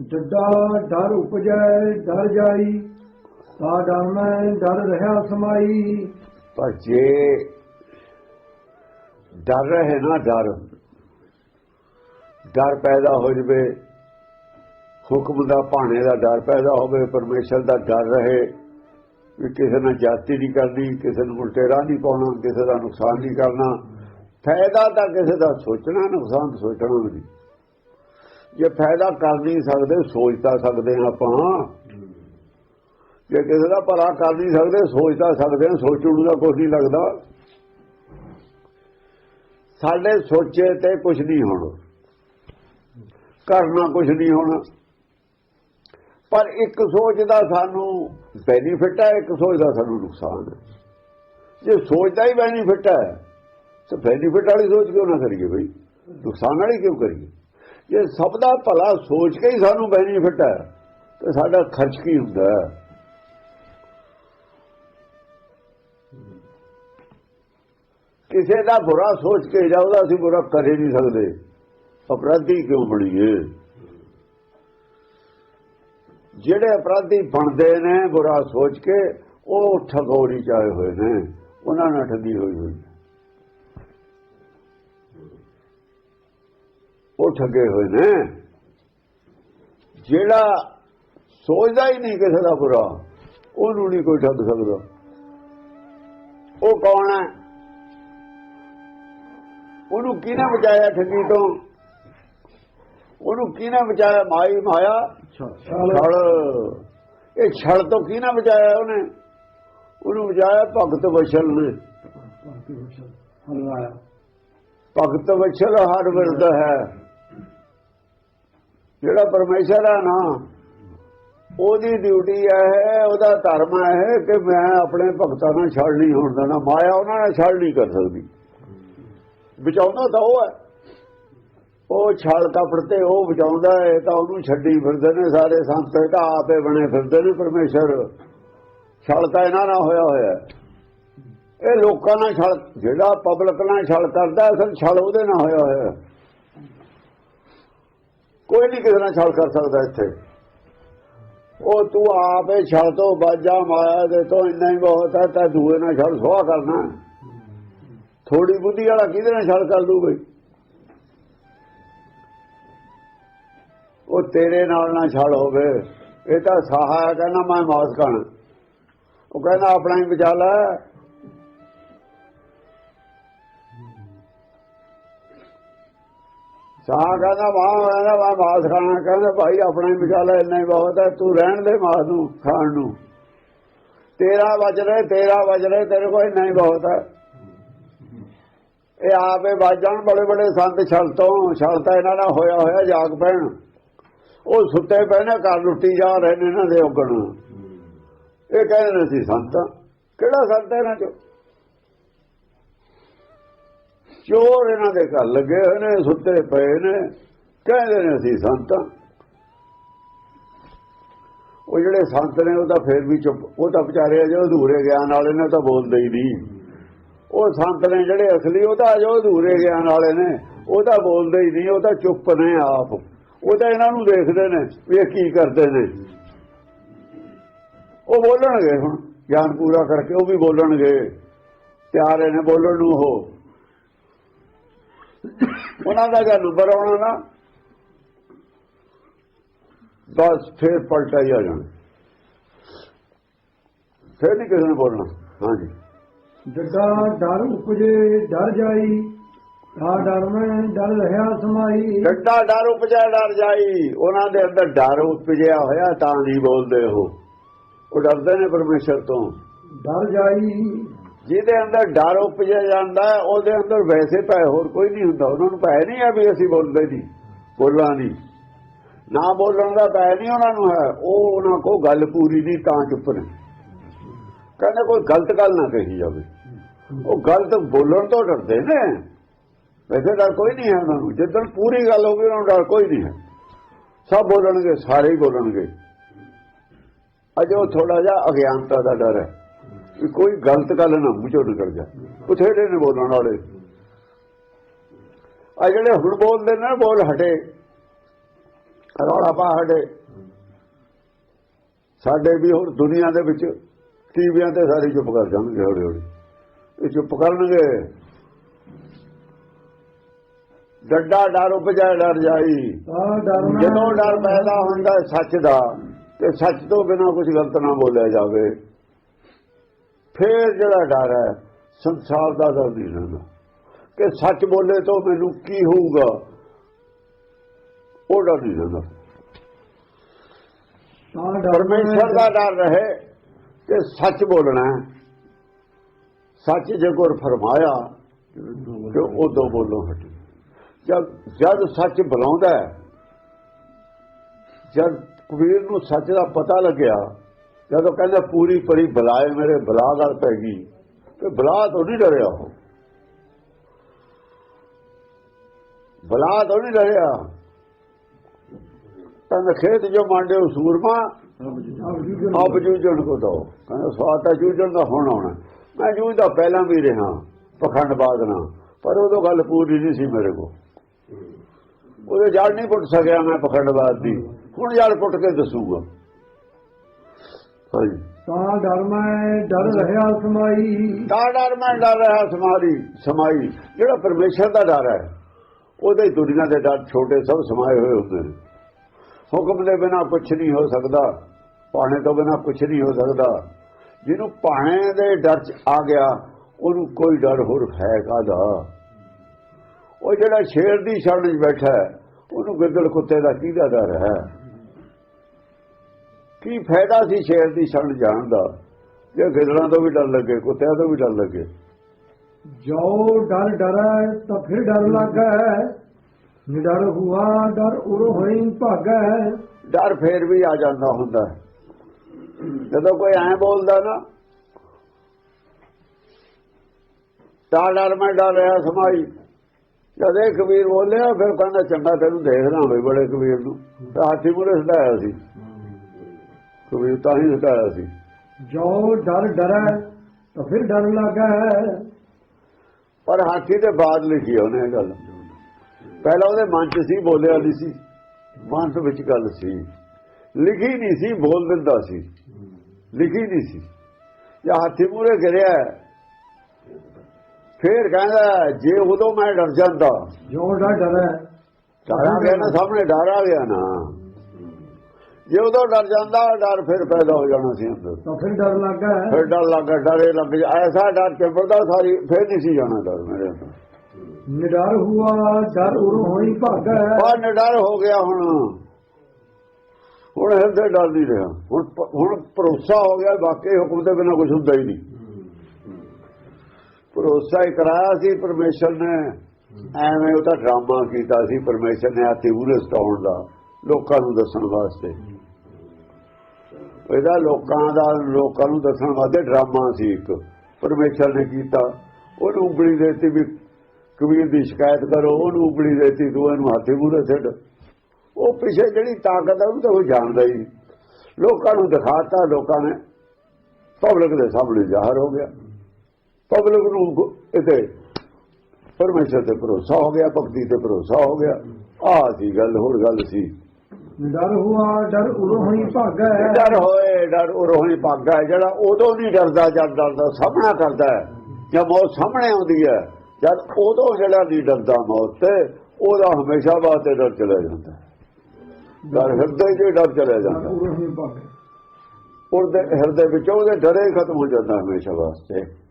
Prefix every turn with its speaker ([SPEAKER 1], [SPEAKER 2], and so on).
[SPEAKER 1] ਡੱਡਾ ਡਰ ਉਪਜੈ, ਡਰ ਜਾਈ। ਤਾ ਡਰ ਮੈਂ, ਡਰ ਰਹਾ ਸਮਾਈ।
[SPEAKER 2] ਪਰ ਜੇ ਡਰ ਰਹੇ ਨਾ ਡਰ ਡਰ ਪੈਦਾ ਹੋ ਜਵੇ, ਹੁਕਮ ਦਾ ਭਾਣੇ ਦਾ ਡਰ ਪੈਦਾ ਹੋਵੇ, ਪਰਮੇਸ਼ਰ ਦਾ ਡਰ ਰਹੇ, ਵੀ ਕਿਸੇ ਨਾਲ ਜਾਤੀ ਨਹੀਂ ਕਰਨੀ, ਕਿਸੇ ਨੂੰ ਉਲਟੇ ਰਾਹ ਨਹੀਂ ਪਾਉਣਾ, ਕਿਸੇ ਦਾ ਨੁਕਸਾਨ ਨਹੀਂ ਕਰਨਾ, ਫਾਇਦਾ ਤਾਂ ਕਿਸੇ ਦਾ ਸੋਚਣਾ, ਨੁਕਸਾਨ ਸੋਚਣਾ ਵੀ ਨਹੀਂ। ਜੇ ਫਾਇਦਾ ਕਰ ਨਹੀਂ ਸਕਦੇ, ਸੋਚ ਤਾਂ ਸਕਦੇ ਹਾਂ ਆਪਾਂ। ਜੇ ਕਿਸੇ ਦਾ ਭਲਾ ਕਰ ਨਹੀਂ ਸਕਦੇ, ਸੋਚ ਤਾਂ ਸਕਦੇ ਹਾਂ, ਸੋਚਣ ਨੂੰ ਤਾਂ ਕੁਝ ਨਹੀਂ ਲੱਗਦਾ। ਸਾਡੇ ਸੋਚੇ ਤੇ ਕੁਝ ਨਹੀਂ ਹੋਣਾ। ਕਰਨਾ ਕੁਝ ਨਹੀਂ ਹੋਣਾ। ਪਰ ਇੱਕ ਸੋਚ ਦਾ ਸਾਨੂੰ ਬੈਨੀਫਿਟ ਹੈ, ਇੱਕ ਸੋਚ ਦਾ ਸਾਨੂੰ ਨੁਕਸਾਨ ਹੈ। ਜੇ ਸੋਚ ਦਾ ਹੀ ਬੈਨੀਫਿਟ ਹੈ, ਤਾਂ ਬੈਨੀਫਿਟ ਵਾਲੀ ਸੋਚ ਕਿਉਂ ਨਾ ਕਰੀਏ ਬਈ? ਨੁਕਸਾਨ ਵਾਲੀ ਕਿਉਂ ਕਰੀਏ? ਜੇ ਸਭ ਦਾ ਭਲਾ ਸੋਚ ਕੇ ਹੀ ਸਾਨੂੰ ਬੈਨੀਫਿਟ ਹੈ, ਤੇ ਸਾਡਾ ਖਰਚ ਕੀ ਹੁੰਦਾ ਕਿਸੇ ਦਾ ਬੁਰਾ ਸੋਚ ਕੇ ਜਾਉਦਾ ਅਸੀਂ ਬੁਰਾ ਕਰ ਹੀ ਨਹੀਂ ਸਕਦੇ। ਅਪਰਾਧੀ ਕਿਉਂ ਬਣੀਏ? ਜਿਹੜੇ ਅਪਰਾਧੀ ਬਣਦੇ ਨੇ ਬੁਰਾ ਸੋਚ ਕੇ, ਉਹ ਠਗੋਰੀ ਚਾਏ ਹੋਏ ਨੇ, ਉਹਨਾਂ ਨਾਲ ਠੱਗੀ ਹੋਈ ਹੋਈ। ਠੱਗੇ ਹੋਏ ਨੇ। ਜਿਹੜਾ ਸੋਚਦਾ ਹੀ ਨਹੀਂ ਕਿਸੇ ਦਾ ਬੁਰਾ ਉਹਨੂੰ ਨਹੀਂ ਕੋਈ ਠੱਗ ਸਕਦਾ। ਉਹ ਕੌਣ ਹੈ? ਉਹਨੂੰ ਕਿਹਨੇ ਬਚਾਇਆ ਠੱਗੀ ਤੋਂ? ਉਹਨੂੰ ਕਿਹਨੇ ਬਚਾਇਆ ਮਾਈ ਮਾਇਆ? ਛਲ। ਇਹ ਛਲ ਤੋਂ ਕਿਹਨੇ ਬਚਾਇਆ ਉਹਨੇ? ਉਹਨੂੰ ਬਚਾਇਆ ਭਗਤ ਵਸ਼ਲ ਨੇ। ਭਗਤ ਵਸ਼ਲ ਹਰ ਵਿਰਦ ਹੈ। ਜਿਹੜਾ ਪਰਮੇਸ਼ਰ ਹੈ ਨਾ, ਉਹਦੀ ਡਿਊਟੀ ਹੈ, ਉਹਦਾ ਧਰਮ ਹੈ ਕਿ ਮੈਂ ਆਪਣੇ ਭਗਤਾਂ ਨਾਲ ਛਲ ਨਹੀਂ ਹੋਣ ਦੇਣਾ, ਮਾਇਆ ਉਹਨਾਂ ਨਾਲ ਛਲ ਨਹੀਂ ਕਰ ਸਕਦੀ। ਬਚਾਉਂਦਾ ਤਾਂ ਉਹ ਹੈ। ਉਹ ਛਲ ਕਪੜ ਤੇ ਉਹ ਬਚਾਉਂਦਾ ਹੈ ਤਾਂ ਉਹਨੂੰ ਛੱਡੀ ਫਿਰਦੇ ਨੇ ਸਾਰੇ ਸੰਤ ਤਾਂ ਆਪੇ ਬਣੇ ਫਿਰਦੇ ਨੇ ਪਰਮੇਸ਼ਰ। ਛਲ ਤਾਂ ਇਹਨਾਂ ਨਾਲ ਹੋਇਆ ਹੋਇਆ ਇਹ ਲੋਕਾਂ ਨਾਲ ਛਲ, ਜਿਹੜਾ ਪਬਲਿਕ ਨਾਲ ਛਲ ਕਰਦਾ, ਅਸਲ ਛਲ ਉਹਦੇ ਨਾਲ ਹੋਇਆ ਹੋਇਆ ਕੋਈ ਨਹੀਂ ਕਿਸੇ ਨਾਲ ਛਲ ਕਰ ਸਕਦਾ ਇੱਥੇ। ਉਹ ਤੂੰ ਆਪੇ ਛਲ ਤੋਂ ਬਾਜਾ ਮਾਇਆ ਦੇ ਤੋਂ ਇੰਨਾ ਹੀ ਬਹੁਤ ਹੈ, ਤਾਂ ਦੂਏ ਨਾਲ ਛਲ ਸੋਹਾ ਕਰਨਾ ਥੋੜੀ ਬੁੱਧੀ ਵਾਲਾ ਕਿਹਦੇ ਨਾਲ ਛਲ ਕਰ ਲੂ ਬਈ? ਉਹ ਤੇਰੇ ਨਾਲ ਨਾ ਛਲ ਹੋਵੇ। ਇਹ ਤਾਂ ਸਾਹਾ ਕਹਿੰਦਾ ਮੈਂ ਮਾਸ ਖਾਣਾ। ਉਹ ਕਹਿੰਦਾ ਆਪਣਾ ਹੀ ਬਚਾ ਲੈ। ਸਾਹ ਕਹਿੰਦਾ ਮਾਂ ਕਹਿੰਦਾ ਮੈਂ ਮਾਸ ਖਾਣਾ ਕਹਿੰਦਾ, ਭਾਈ, ਆਪਣਾ ਹੀ ਬਚਾ ਇੰਨਾ ਹੀ ਬਹੁਤ ਹੈ, ਤੂੰ ਰਹਿਣ ਦੇ ਮਾਸ ਨੂੰ, ਖਾਣ ਨੂੰ। ਤੇਰਾ ਵਜ ਰਿਹਾ, ਤੇਰਾ ਵਜ ਰਿਹਾ, ਤੇਰੇ ਕੋਲ ਇੰਨਾ ਹੀ ਬਹੁਤ ਹੈ। ਇਹ ਆਪੇ ਬਾਜਾਂ ਬੜੇ ਬੜੇ ਸੰਤ ਛਲ ਤੋਂ, ਛਲ ਇਹਨਾਂ ਨਾਲ ਹੋਇਆ ਹੋਇਆ, ਜਾਗ ਪੈਣ। ਉਹ ਸੁੱਤੇ ਪਏ ਨੇ, ਘਰ ਲੁੱਟੀ ਜਾ ਰਹੇ ਨੇ ਇਹਨਾਂ ਦੇ ਉਗਣ। ਇਹ ਕਹਿੰਦੇ ਨੇ ਸੀ ਸੰਤ। ਕਿਹੜਾ ਸੰਤ ਇਹਨਾਂ ਚੋਂ? ਚੋਰ ਇਹਨਾਂ ਦੇ ਘਰ ਲੱਗੇ ਹੋਏ ਨੇ, ਸੁੱਤੇ ਪਏ ਨੇ। ਕਹਿੰਦੇ ਨੇ ਅਸੀਂ ਸੰਤ ਉਹ ਜਿਹੜੇ ਸੰਤ ਨੇ, ਉਹ ਤਾਂ ਫੇਰ ਵੀ ਚੁੱਪ, ਉਹ ਤਾਂ ਵਿਚਾਰੇ ਜੋ ਅਧੂਰੇ ਗਿਆਨ ਵਾਲੇ ਨੇ ਤਾਂ ਬੋਲਦੇ ਹੀ ਨਹੀਂ। ਉਹ ਸੰਤ ਨੇ ਜਿਹੜੇ ਅਸਲੀ, ਉਹ ਤਾਂ ਜੋ ਅਧੂਰੇ ਗਿਆਨ ਵਾਲੇ ਨੇ। ਉਹ ਤਾਂ ਬੋਲਦੇ ਹੀ ਨਹੀਂ, ਉਹ ਤਾਂ ਚੁੱਪ ਨੇ ਆਪ। ਉਹ ਤਾਂ ਇਹਨਾਂ ਨੂੰ ਦੇਖਦੇ ਨੇ ਵੀ ਇਹ ਕੀ ਕਰਦੇ ਨੇ। ਉਹ ਬੋਲਣਗੇ ਹੁਣ, ਗਿਆਨ ਪੂਰਾ ਕਰਕੇ, ਉਹ ਵੀ ਬੋਲਣਗੇ। ਤਿਆਰ ਨੇ ਬੋਲਣ ਨੂੰ ਉਹ। ਉਹਨਾਂ ਦਾ ਜਦ ਨੰਬਰ ਆਉਣਾ ਨਾ ਬਸ ਫੇਰ ਪਲਟਾ ਹੀ ਆ ਜਾਣਾ। ਫੇਰ ਨਹੀਂ ਕਿਸੇ ਨੇ ਬੋਲਣਾ। ਹਾਂਜੀ।
[SPEAKER 1] ਡੱਡਾ ਡਰ ਉਪਜੇ ਡਰ ਜਾਈ ਤਾ ਡਰ ਮੈਂ ਡਰ ਰਹਾ ਸਮਾਈ।
[SPEAKER 2] ਡੱਡਾ ਡਰ ਉਪਜਾ ਡਰ ਜਾਈ ਉਹਨਾਂ ਦੇ ਅੰਦਰ ਡਰ ਉਪਜਿਆ ਹੋਇਆ ਤਾਂ ਨਹੀਂ ਬੋਲਦੇ ਉਹ। ਉਹ ਡਰਦੇ ਨੇ ਪਰਮੇਸ਼ਰ ਤੋਂ।
[SPEAKER 1] ਡਰ ਜਾਈ
[SPEAKER 2] ਜਿਹਦੇ ਅੰਦਰ ਡਰ ਉਪਜਿਆ ਜਾਂਦਾ ਉਹਦੇ ਅੰਦਰ ਵੈਸੇ ਪੈ ਹੋਰ ਕੋਈ ਨਹੀਂ ਹੁੰਦਾ। ਉਹਨਾਂ ਨੂੰ ਭੈ ਨਹੀਂ ਹੈ ਵੀ ਅਸੀਂ ਬੋਲਦੇ ਨਹੀਂ, ਬੋਲਾਂ ਨਹੀਂ। ਨਾ ਬੋਲਣ ਦਾ ਪੈ ਨਹੀਂ ਉਹਨਾਂ ਨੂੰ ਹੈ, ਉਹ ਉਹਨਾਂ ਕੋ ਗੱਲ ਪੂਰੀ ਨਹੀਂ, ਤਾਂ ਚੁੱਪ ਨੇ। ਕਹਿੰਦੇ ਕੋਈ ਗਲਤ ਗੱਲ ਨਾ ਕਹੀ ਜਾਵੇ। ਉਹ ਗਲਤ ਬੋਲਣ ਤੋਂ ਡਰਦੇ ਨੇ। ਵੈਸੇ ਡਰ ਕੋਈ ਨਹੀਂ ਹੈ ਉਹਨਾਂ ਨੂੰ। ਜਦੋਂ ਪੂਰੀ ਗੱਲ ਹੋਵੇ ਉਹਨਾਂ ਨੂੰ ਡਰ ਕੋਈ ਨਹੀਂ ਹੈ। ਸਭ ਬੋਲਣਗੇ, ਸਾਰੇ ਹੀ ਬੋਲਣਗੇ। ਅਜੇ ਉਹ ਥੋੜਾ ਜਿਹਾ ਅਗਿਆਨਤਾ ਦਾ ਡਰ ਹੈ। ਕੋਈ ਗਲਤ ਗੱਲ ਨਾ ਮੂੰਹ ਚੋਂ ਨਿਕਲ ਜਾ ਬਥੇਰੇ ਨੇ ਬੋਲਣ ਵਾਲੇ। ਆ ਜਿਹੜੇ ਹੁਣ ਬੋਲਦੇ ਨੇ ਬੋਲ ਹਟੇ। ਰੌਲਾ ਪਾ ਸਾਡੇ ਸਾਡੇ ਵੀ ਹੁਣ ਦੁਨੀਆ ਦੇ ਵਿੱਚ ਟੀਵੀਆਂ ਤੇ ਸਾਰੇ ਚੁੱਪ ਕਰ ਜਾਣਗੇ ਹੌਲੀ ਹੌਲੀ। ਇਹ ਚੁੱਪ ਕਰਨਗੇ। ਡੱਡਾ ਡਰ ਉਪਜਾ ਡਰ ਜਾਈ। ਜਦੋਂ ਡਰ ਪੈਦਾ ਹੁੰਦਾ ਸੱਚ ਦਾ ਤੇ ਸੱਚ ਤੋਂ ਬਿਨਾਂ ਕੁਝ ਗਲਤ ਨਾ ਬੋਲਿਆ ਜਾਵੇ। ਫੇਰ ਜਿਹੜਾ ਡਰ ਹੈ ਸੰਸਾਰ ਦਾ ਡਰ ਨਹੀਂ ਰਹਿੰਦਾ। ਕਿ ਸੱਚ ਬੋਲੇ ਤੋਂ ਮੈਨੂੰ ਕੀ ਹੋਊਗਾ? ਉਹ ਡਰ ਨਹੀਂ ਰਹਿੰਦਾ। ਪਰਮੇਸ਼ਰ ਦਾ ਡਰ ਰਹੇ ਕਿ ਸੱਚ ਬੋਲਣਾ। ਸੱਚ ਜੇ ਗੁਰ ਫਰਮਾਇਆ ਕਿ ਉਦੋਂ ਬੋਲੋ ਹਟੀ। ਜਦ ਜਦ ਸੱਚ ਬੁਲਾਉਂਦਾ ਜਦ ਕਬੀਰ ਨੂੰ ਸੱਚ ਦਾ ਪਤਾ ਲੱਗਿਆ ਜਦੋਂ ਕਹਿੰਦਾ ਪੂਰੀ ਪਰੀ ਬੁਲਾਏ ਮੇਰੇ ਬਲਾ ਗੱਲ ਪੈ ਗਈ, ਤੇ ਬਲਾ ਤੋਂ ਨਹੀਂ ਡਰਿਆ ਉਹ। ਬਲਾ ਤੋਂ ਨਹੀਂ ਡਰਿਆ। ਕਹਿੰਦਾ ਖੇਤ ਜੋ ਮਾਂਡੇ ਉਹ ਸੂਰਮਾ, ਆਪ ਜੂਝਣ ਕੋ ਦੋ। ਕਹਿੰਦਾ ਸਵਾਦ ਤਾਂ ਜੂਝਣ ਦਾ ਹੁਣ ਆਉਣਾ। ਮੈਂ ਜੂਝਦਾ ਪਹਿਲਾਂ ਵੀ ਰਿਹਾ ਪਖੰਡਬਾਦ ਨਾਲ, ਪਰ ਉਦੋਂ ਗੱਲ ਪੂਰੀ ਨਹੀਂ ਸੀ ਮੇਰੇ ਕੋ ਉਹਦੇ ਜੜ ਨਹੀਂ ਪੁੱਟ ਸਕਿਆ ਮੈਂ ਪਖੰਡਵਾਦ ਦੀ। ਹੁਣ ਜੜ ਪੁੱਟ ਕੇ ਦੱਸੂਗਾ। ਹਾਂਜੀ
[SPEAKER 1] ਤਾਂ ਡਰ ਮੈਂ ਡਰ ਰਿਹਾ ਸਮਾਈ।
[SPEAKER 2] ਤਾਂ ਡਰ ਮੈਂ ਡਰ ਰਿਹਾ ਸਮਾਰੀ ਸਮਾਈ ਜਿਹੜਾ ਪਰਮੇਸ਼ਰ ਦਾ ਡਰ ਹੈ ਉਹਦੇ ਦੁਨੀਆ ਦੇ ਡਰ ਛੋਟੇ ਸਭ ਸਮਾਏ ਹੋਏ ਹੁੰਦੇ ਨੇ। ਹੁਕਮ ਦੇ ਬਿਨਾ ਕੁਝ ਨਹੀਂ ਹੋ ਸਕਦਾ ਪਾਣੇ ਤੋਂ ਬਿਨਾ ਕੁਝ ਨਹੀਂ ਹੋ ਸਕਦਾ। ਜਿਹਨੂੰ ਪਾਣੇ ਦੇ ਡਰ ਚ ਆ ਗਿਆ ਉਹਨੂੰ ਕੋਈ ਡਰ ਹੋਰ ਹੈ ਕਾਦਾ ਉਹ ਜਿਹੜਾ ਸ਼ੇਰ ਦੀ ਛਣ 'ਚ ਬੈਠਾ ਉਹਨੂੰ ਗਿੱਦੜ ਕੁੱਤੇ ਦਾ ਕਿਹਦਾ ਡਰ ਹੈ? ਕੀ ਫਾਇਦਾ ਸੀ ਸ਼ੇਰ ਦੀ ਛਣ ਜਾਣ ਦਾ? ਜੇ ਗਿੱਦੜਾਂ ਤੋਂ ਵੀ ਡਰ ਲੱਗੇ ਕੁੱਤਿਆਂ ਤੋਂ ਵੀ ਡਰ ਲੱਗੇ।
[SPEAKER 1] ਜੋ ਡਰ ਡਰੈ ਤਾਂ ਫਿਰ ਡਰ ਲੱਗੈ। ਨਿਡਰ ਹੁਆ ਡਰ ਉਰ ਹੋਈ ਭਾਗੈ।
[SPEAKER 2] ਡਰ ਫੇਰ ਵੀ ਆ ਜਾਂਦਾ ਹੁੰਦਾ। ਜਦੋਂ ਕੋਈ ਐਂ ਬੋਲਦਾ ਨਾ ਤਾਂ ਡਰ ਮੈਂ ਡਰ ਰਿਹਾ ਸਮਾਈ। ਜਦ ਇਹ ਕਬੀਰ ਬੋਲਿਆ ਫਿਰ ਕਹਿੰਦਾ ਚੰਗਾ ਤੈਨੂੰ ਦੇਖਦਾ ਵੀ ਬੜੇ ਕਬੀਰ ਨੂੰ। ਤਾਂ ਹਾਥੀ ਮੂਰੇ ਸਦਾਇਆ ਸੀ। ਕਬੀਰ ਤਾਂ ਹੀ ਸਦਾਇਆ ਸੀ।
[SPEAKER 1] ਜੋ ਡਰ ਡਰੈ ਤਾਂ ਫਿਰ ਡਰ ਲੱਗੈ।
[SPEAKER 2] ਪਰ ਹਾਥੀ ਦੇ ਬਾਅਦ ਲਿਖੀ ਉਹਨੇ ਇਹ ਗੱਲ। ਪਹਿਲਾਂ ਉਹਦੇ ਮਨ 'ਚ ਸੀ ਬੋਲਿਆ ਨਹੀਂ ਸੀ। ਮਨ ਦੇ ਵਿੱਚ ਗੱਲ ਸੀ। ਲਿਖੀ ਨਹੀਂ ਸੀ ਬੋਲ ਦਿੰਦਾ ਸੀ। ਲਿਖੀ ਨਹੀਂ ਸੀ। ਜਾਂ ਹਾਥੀ ਮੂਰੇ ਗਿਰਿਆ। ਫੇਰ ਕਹਿੰਦਾ ਜੇ ਉਦੋਂ ਮੈਂ ਡਰ ਜਾਂਦਾ।
[SPEAKER 1] ਜੋ ਡਰ ਡਰੈ
[SPEAKER 2] ਡਰ ਆ ਗਿਆ ਨਾ ਸਾਹਮਣੇ ਡਰ ਆ ਗਿਆ ਨਾ। ਜੇ ਉਦੋਂ ਡਰ ਜਾਂਦਾ ਡਰ ਫਿਰ ਪੈਦਾ ਹੋ ਜਾਣਾ ਸੀ ਅੰਦਰ।
[SPEAKER 1] ਤਾਂ ਫਿਰ ਡਰ ਲੱਗੈ
[SPEAKER 2] ਫਿਰ ਡਰ ਲੱਗਾ ਡਰੇ ਲੱਗ ਜਾ ਐਸਾ ਡਰ ਚੰਬੜਦਾ ਸਾਰੀ ਫਿਰ ਨਹੀਂ ਸੀ ਜਾਣਾ ਡਰ ਮੇਰੇ ਅੰਦਰ।
[SPEAKER 1] ਨਿਡਰ ਹੁਆ ਡਰ ਉਰ ਹੋਈ ਭਾਗੈ
[SPEAKER 2] ਆ ਨਿਡਰ ਹੋ ਗਿਆ ਹੁਣ। ਹੁਣ ਹਿਰਦੇ ਡਰ ਨਹੀਂ ਰਿਹਾ। ਹੁਣ ਹੁਣ ਭਰੋਸਾ ਹੋ ਗਿਆ ਵਾਕਈ ਹੁਕਮ ਦੇ ਬਿਨਾਂ ਕੁਝ ਹੁੰਦਾ ਹੀ ਨਹੀਂ। ਭਰੋਸਾ ਹੀ ਕਰਾਇਆ ਸੀ ਪਰਮੇਸ਼ਰ ਨੇ। ਐਵੇਂ ਉਹ ਤਾਂ ਡਰਾਮਾ ਕੀਤਾ ਸੀ ਪਰਮੇਸ਼ਰ ਨੇ ਆਤੀ ਉਰੇ ਸਤਾਉਣ ਦਾ ਲੋਕਾਂ ਨੂੰ ਦੱਸਣ ਵਾਸਤੇ। ਇਹਦਾ ਲੋਕਾਂ ਦਾ, ਲੋਕਾਂ ਨੂੰ ਦੱਸਣ ਵਾਸਤੇ ਡਰਾਮਾ ਸੀ ਇੱਕ। ਪਰਮੇਸ਼ਰ ਨੇ ਕੀਤਾ। ਉਹਨੂੰ ਉਂਗਲੀ ਦੇਤੀ ਵੀ ਕਬੀਰ ਦੀ ਸ਼ਿਕਾਇਤ ਕਰੋ। ਉਹਨੂੰ ਉਂਗਲੀ ਦੇਤੀ, ਤੂੰ ਇਹਨੂੰ ਹਾਥੀ ਮੂਹਰੇ ਛੱਡ ਉਹ ਪਿੱਛੇ ਜਿਹੜੀ ਤਾਕਤ ਹੈ ਉਹ ਤਾਂ ਉਹ ਜਾਣਦਾ ਹੀ ਲੋਕਾਂ ਨੂੰ ਦਿਖਾਤਾ, ਲੋਕਾਂ ਨੇ। ਪਬਲਿਕ ਦੇ ਸਾਹਮਣੇ ਜ਼ਾਹਰ ਹੋ ਗਿਆ। ਪਬਲਿਕ ਨੂੰ ਇਹਦੇ ਪਰਮੇਸ਼ਰ ਤੇ ਭਰੋਸਾ ਹੋ ਗਿਆ, ਭਗਤੀ ਤੇ ਭਰੋਸਾ ਹੋ ਗਿਆ। ਆਹ ਸੀ ਗੱਲ, ਹੋਰ ਗੱਲ ਸੀ।
[SPEAKER 1] ਨਿਡਰ ਹੁਆ ਡਰ ਉਰ ਹੋਈ ਭਾਗੈ
[SPEAKER 2] ਡਰ ਹੋਏ ਡਰ ਉਰੋਹੀ ਭਾਗਾ ਜਿਹੜਾ ਉਦੋਂ ਨਹੀਂ ਡਰਦਾ ਜਦ ਡਰਦਾ ਸਾਹਮਣਾ ਕਰਦਾ ਹੈ। ਜਦ ਮੌਤ ਸਾਹਮਣੇ ਆਉਂਦੀ ਹੈ ਜਦ ਉਦੋਂ ਜਿਹੜਾ ਨਹੀਂ ਡਰਦਾ ਮੌਤ ਤੇ ਉਹਦਾ ਹਮੇਸ਼ਾ ਵਾਸਤੇ ਡਰ ਚਲਾ ਜਾਂਦਾ ਹੈ। ਡਰ ਹਿਰਦੇ 'ਚ ਹੀ ਡਰ ਚਲਾ ਜਾਂਦਾ
[SPEAKER 1] ਡਰ ਉਰ ਭਾਗੈ।
[SPEAKER 2] ਉਹਦੇ ਹਿਰਦੇ ਵਿੱਚ ਉਹਦੇ ਡਰੇ ਖਤਮ ਹੋ ਜਾਂਦਾ ਹਮੇਸ਼ਾ ਵਾਸਤੇ।